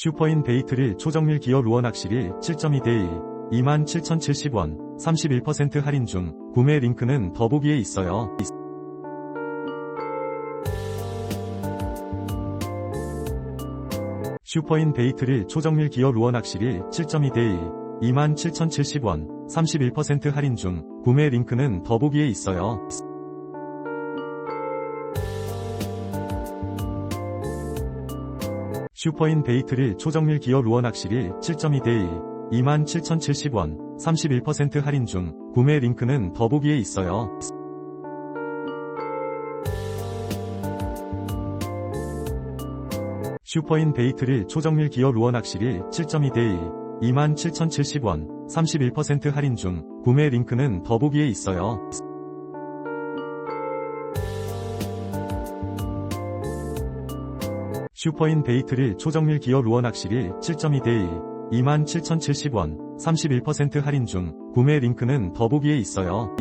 슈퍼인 베이트릴 초정밀 기어 루어 낚시릴 7.2대1 27,070원 31% 할인 중 구매 링크는 더보기에 있어요. 슈퍼인 베이트릴 초정밀 기어 루어 낚시릴 7.2대1 27,070원 31% 할인 중 구매 링크는 더보기에 있어요. 슈퍼인 베이트릴 초정밀 기어 루어 낚시릴 7.2대1 27,070원 31% 할인 중 구매 링크는 더보기에 있어요. 슈퍼인 베이트릴 초정밀 기어 루어 낚시릴 7.2대1 27,070원 31% 할인 중 구매 링크는 더보기에 있어요. 슈퍼인 베이트릴 초정밀 기어 루어 낚시릴 7.2대1 27,070원 31% 할인 중 구매 링크는 더보기에 있어요.